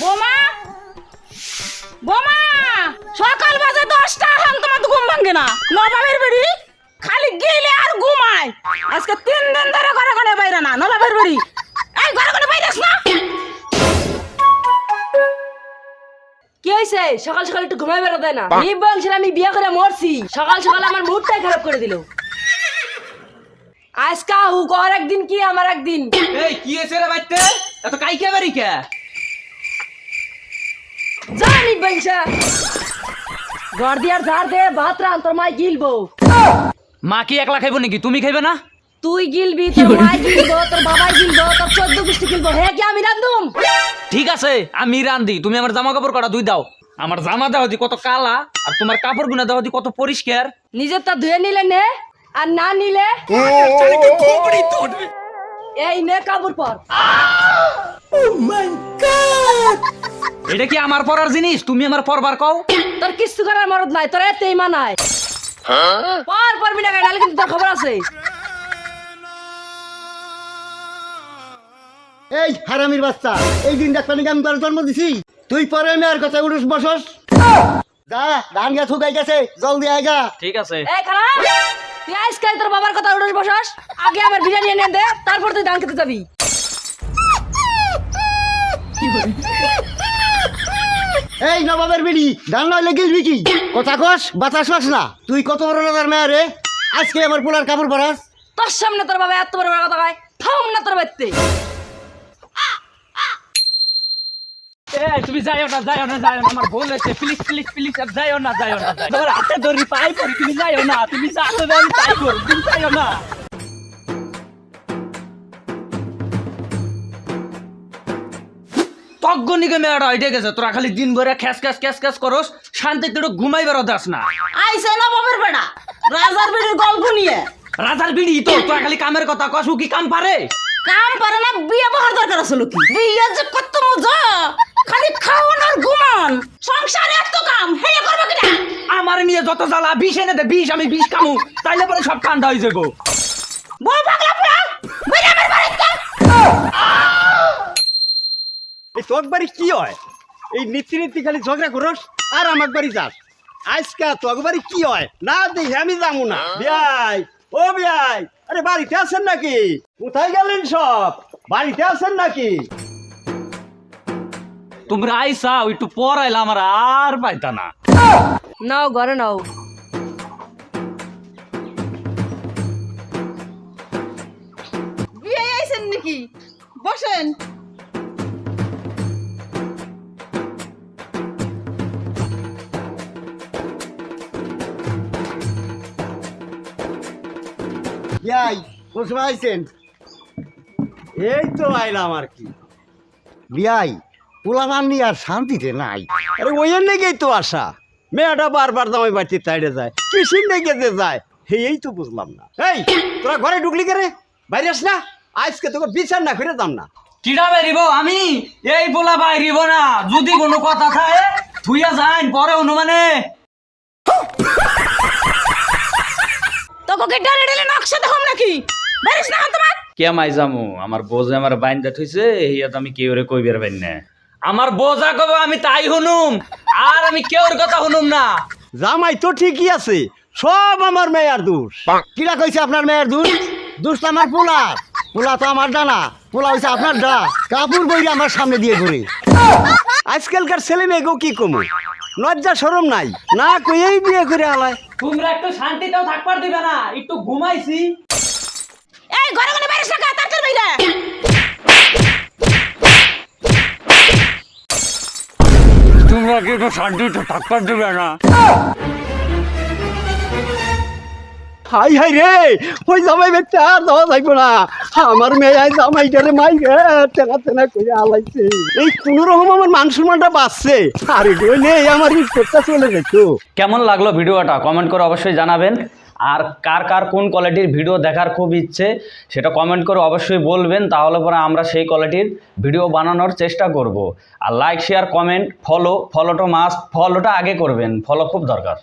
বোমা! বোমা! সকাল বাজে দশটা এখন তোমার তো ঘুম ভাঙ্গে না। নবাবের বেড়ি খালি গেলে আর ঘুমায়। আজকে তিন দিন ধরে ঘরে ঘরে বাইরে না নবাবের বেড়ি। এই ঘরে ঘরে বাইরেস না। কি হয়েছে সকাল সকাল একটু ঘুমাই বেরো দেয় না। এই বংশের আমি বিয়ে করে মরছি। সকাল সকাল আমার মুডটাই খারাপ করে দিল। আজকা হুক আর একদিন কি আমার একদিন? এই কি হয়েছে রে বাইতে? এত কাইকে বাড়ি কে? জানি বংশা ঘর দিয়ার ঝাড় দে ভাত রান তোর মাই গিলবো। মা কি একলা খাইবো নাকি? তুমি খাইবে না? তুই গিলবি তোর মাই গিলবো তোর বাবাই গিলবো তোর চোদ্দ গোষ্ঠী গিলবো। হে কি আমি রান্ধুম ঠিক আছে আমি রান্ধি তুমি আমার জামা কাপড় কটা দুই দাও। আমার জামা দেওয়া দি কত কালা আর তোমার কাপড় গুনা দেওয়া দি কত পরিষ্কার। নিজের তো ধুয়ে নিলে নে আর না নিলে এই নে কাপড় পর। এটা কি আমার পরার জিনিস? তুমি আমার পরবার কও। তোর কিস্তু করার মরদ নাই তোর এতে ইমান নাই পর পর মিনা গাড়ি কিন্তু তোর খবর আছে। এই হারামির বাচ্চা এই দিন দেখতে নাকি আমি তোর জন্ম দিছি। তুই পরে মেয়ের কথা উঠুস বসস। যা ধান গাছ শুকাই গেছে জলদি আয়গা ঠিক আছে। এই খালা তুই আজকাল তোর বাবার কথা উঠোস বসাস। আগে আমার বিরিয়ানি এনে দে তারপর তুই ধান খেতে যাবি। এই নবাবের বিড়ি ধান নইলে গিলবি কি কথা কস বাতাস পাস না। তুই কত বড় রাজার মেয়ে রে? আজকে আমার পোলার কাপড় পরাস। তোর সামনে তোর বাবা এত বড় বড় কথা কয় থাম না তোর বাড়িতে। এই তুমি যাইও না যাইও না যাইও না আমার ভুল হয়েছে। প্লিজ প্লিজ প্লিজ আর যাইও না যাইও না। তোমার হাতে ধরি পাই পড়ি তুমি যাইও না তুমি যা আমি তাই করব তুমি যাইও না। মেয়েটা হইতে গেছে। তোরা খালি দিন ভরে খ্যাস খ্যাস খ্যাস খ্যাস করস শান্তিতে একটু ঘুমাই বেরো দাস না। আইসে নবাবের বেড়া রাজার বেড়ির গল্প নিয়ে। রাজার বিড়ি তো তোরা খালি কামের কথা কস ও কি কাম পারে? কাম পারে না বিয়ে বহার দরকার আসলো কি বিয়ে যে কত মজা খালি খাওয়ান আর ঘুমান। সংসারে এত কাম হে করবে কিনা? আমার নিয়ে যত জ্বালা বিষ এনে দে বিষ আমি বিষ কামু তাইলে পরে সব ঠান্ডা হয়ে যাব। বউ পাগলা পুরা বাইরে আমার বাড়িতে এই তোর বাড়ি কি হয়? এই নীতি নীতি খালি ঝগড়া করস আর আমার বাড়ি যাস। আজকা তোর বাড়ি কি হয়? না দেখি আমি যাব না। বিয়াই ও বিয়াই আরে বাড়িতে আছেন নাকি? কোথায় গেলেন সব? বাড়িতে আছেন নাকি? তোমরা আইসা একটু পর আইলা আমার আর পাইতা না। নাও ঘরে নাও। বিয়ে আইছেন নাকি? বসেন। বিয়াই কোন সময় এই তো আইলাম আর কি। বিয়াই পোলামান নিয়ে আর শান্তিতে নাই। আরে ওই নেগেই তো আশা। মেয়েটা বারবার জামাই বাড়িতে তাইড়ে যায়। কিসির নেগেতে যায়? হে এই তো বুঝলাম না। এই, তোরা ঘরে ঢুকলি কে রে বাইরে আস না। আজকে তোকে বিচার না, ফিরে দাম না। কিডা বেরিব? আমি এই বলা বাইরিব না। যদি কোনো কথা থাকে, থুইয়া যাইন, পরে অনুমানে। তোকে ডালে ডালে নকশা দেখাম নাকি? বেরিস না তোমার কে মাই জামু? আমার বোঝে আমার বাইন দা থইছে হিয়াত আমি কেউ রে কইবের বাইন না। আমার বোঝা কব আমি তাই শুনুম আর আমি কেউর কথা শুনুম না। জামাই তো ঠিকই আছে সব আমার মেয়ের দোষ। কিরা কইছে আপনার মেয়ের দোষ? দোষ তো আমার পোলার। পোলা তো আমার ডানা পোলা হইছে আপনার ডা কাপড় বইরে আমার সামনে দিয়ে ঘুরে। আজকালকার ছেলে মেয়েকেও কি কমু? লজ্জা সরম নাই। না কইয়েই বিয়ে করে আলায়। তোমরা একটু শান্তিতেও থাকবার দিবে না একটু ঘুমাইছি। এই ঘরে ঘরে সাকা তার তাড়াতাড়ি বাইরে। তোমরা কি একটু শান্তিতে থাকবার দিবে না? হাই হাই রে, ওই জামাই বেচতে আর যাইবো না। আমার মেয়ে জামাই গেলে মাই তেনা তেনা করে আলাইছে। এই কোন রকম আমার মান সম্মানটা বাঁচছে আরে আমার ইজ্জতটা চলে যেত কেমন লাগল ভিডিওটা? কমেন্ট করে অবশ্যই জানাবেন। আর কার কার, কোন কোয়ালিটির ভিডিও দেখার খুব ইচ্ছে, সেটা কমেন্ট করে অবশ্যই বলবেন। তাহলে পরে আমরা সেই কোয়ালিটির ভিডিও বানানোর চেষ্টা করব। আর লাইক শেয়ার কমেন্ট ফলো ফলোটা মাস্ট ফলোটা আগে করবেন। ফলো খুব দরকার।